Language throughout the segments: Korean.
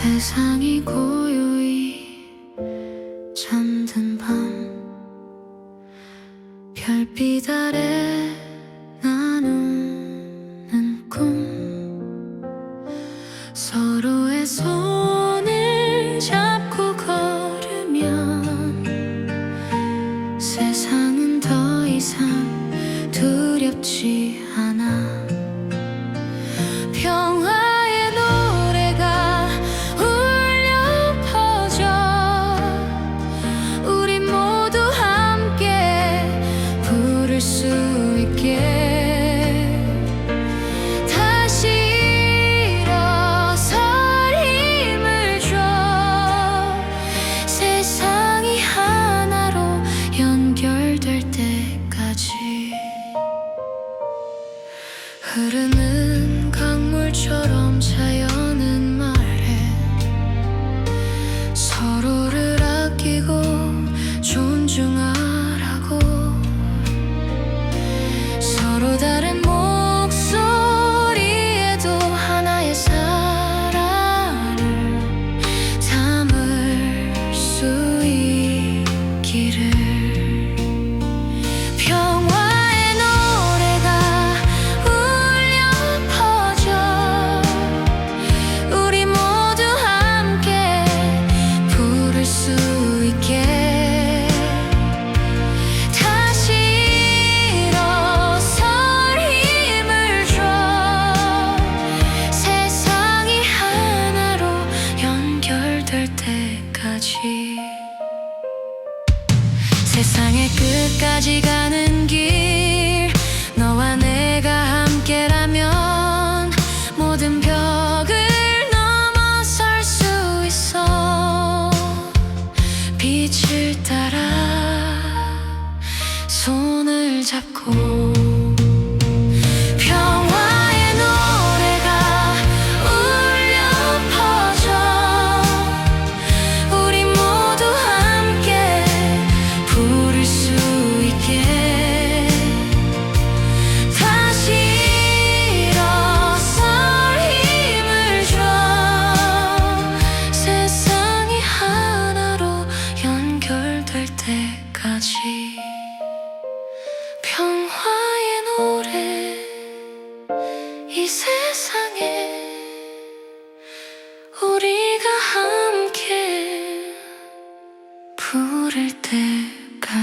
세상이 고요히 잠든 밤 별빛 아래 나누는 꿈. 서로의 손을 잡고 걸으면 세상은 더 이상 두렵지 흐르는 강물처럼 자연은 말해. 서로를 아끼고 존중하라고. 서로 다른 때까지. 세상의 끝까지 가는 길 너와 내가 함께라면 모든 벽을 넘어설 수 있어. 빛을 따라 손을 잡고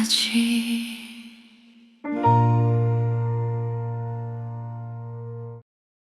自。